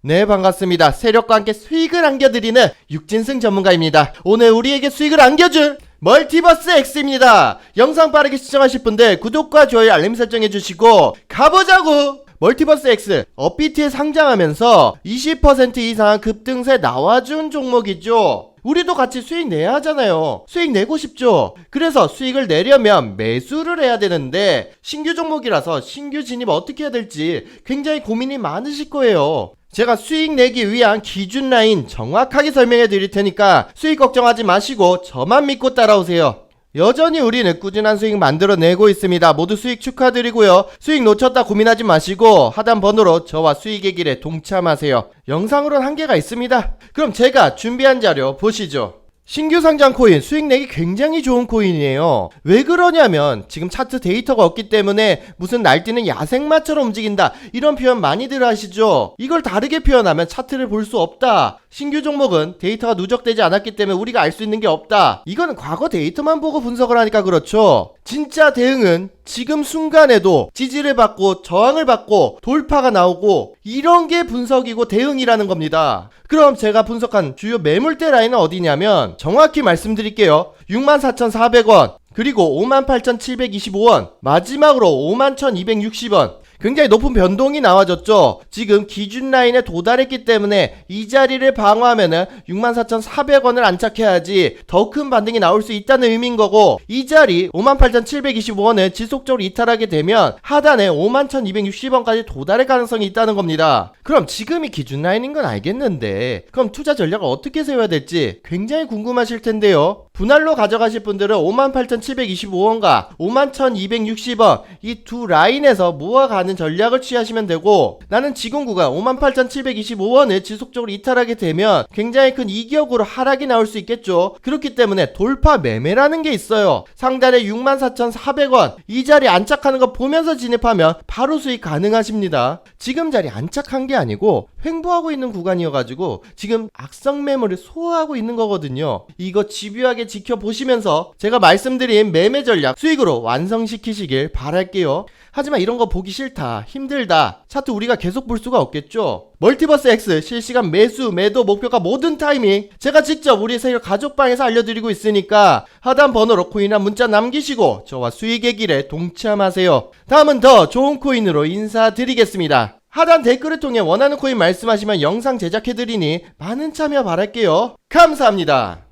네, 반갑습니다. 세력과 함께 수익을 안겨드리는 육진승 전문가입니다. 오늘 우리에게 수익을 안겨줄 멀티버스 X입니다. 영상 빠르게 시청하실 분들 구독과 좋아요 알림 설정해 주시고 가보자고! 멀티버스 X 업비트에 상장하면서 20% 이상 급등세 나와준 종목이죠. 우리도 같이 수익 내야 하잖아요. 수익 내고 싶죠. 그래서 수익을 내려면 매수를 해야 되는데 신규 종목이라서 신규 진입 어떻게 해야 될지 굉장히 고민이 많으실 거예요. 제가 수익 내기 위한 기준 라인 정확하게 설명해 드릴 테니까 수익 걱정하지 마시고 저만 믿고 따라오세요. 여전히 우리는 꾸준한 수익 만들어내고 있습니다. 모두 수익 축하드리고요. 수익 놓쳤다 고민하지 마시고 하단 번호로 저와 수익의 길에 동참하세요. 영상으로는 한계가 있습니다. 그럼 제가 준비한 자료 보시죠. 신규 상장 코인 수익 내기 굉장히 좋은 코인이에요. 왜 그러냐면 지금 차트 데이터가 없기 때문에 무슨 날뛰는 야생마처럼 움직인다 이런 표현 많이들 하시죠. 이걸 다르게 표현하면 차트를 볼 수 없다. 신규 종목은 데이터가 누적되지 않았기 때문에 우리가 알 수 있는 게 없다. 이거는 과거 데이터만 보고 분석을 하니까 그렇죠. 진짜 대응은 지금 순간에도 지지를 받고 저항을 받고 돌파가 나오고 이런 게 분석이고 대응이라는 겁니다. 그럼 제가 분석한 주요 매물대 라인은 어디냐면 정확히 말씀드릴게요. 64,400원 그리고 58,725원 마지막으로 51,260원 굉장히 높은 변동이 나와졌죠. 지금 기준 라인에 도달했기 때문에 이 자리를 방어하면은 64,400원을 안착해야지 더 큰 반등이 나올 수 있다는 의미인 거고 이 자리 58,725원을 지속적으로 이탈하게 되면 하단에 51,260원까지 도달할 가능성이 있다는 겁니다. 그럼 지금이 기준 라인인 건 알겠는데 그럼 투자 전략을 어떻게 세워야 될지 굉장히 궁금하실 텐데요. 분할로 가져가실 분들은 58,725원과 51,260원 이 두 라인에서 모아가는 전략을 취하시면 되고 나는 지금 구간 58,725원을 지속적으로 이탈하게 되면 굉장히 큰 이격으로 하락이 나올 수 있겠죠. 그렇기 때문에 돌파 매매라는 게 있어요. 상단에 64,400원 이 자리 안착하는 거 보면서 진입하면 바로 수익 가능하십니다. 지금 자리 안착한 게 아니고 횡보하고 있는 구간이어가지고 지금 악성 매물을 소화하고 있는 거거든요. 이거 집요하게 지켜보시면서 제가 말씀드린 매매 전략 수익으로 완성시키시길 바랄게요. 하지만 이런 거 보기 싫다, 힘들다, 차트 우리가 계속 볼 수가 없겠죠. 멀티버스 X 실시간 매수, 매도, 목표가 모든 타이밍 제가 직접 우리 세력 가족방에서 알려드리고 있으니까 하단 번호로 코인이나 문자 남기시고 저와 수익의 길에 동참하세요. 다음은 더 좋은 코인으로 인사드리겠습니다. 하단 댓글을 통해 원하는 코인 말씀하시면 영상 제작해드리니 많은 참여 바랄게요. 감사합니다.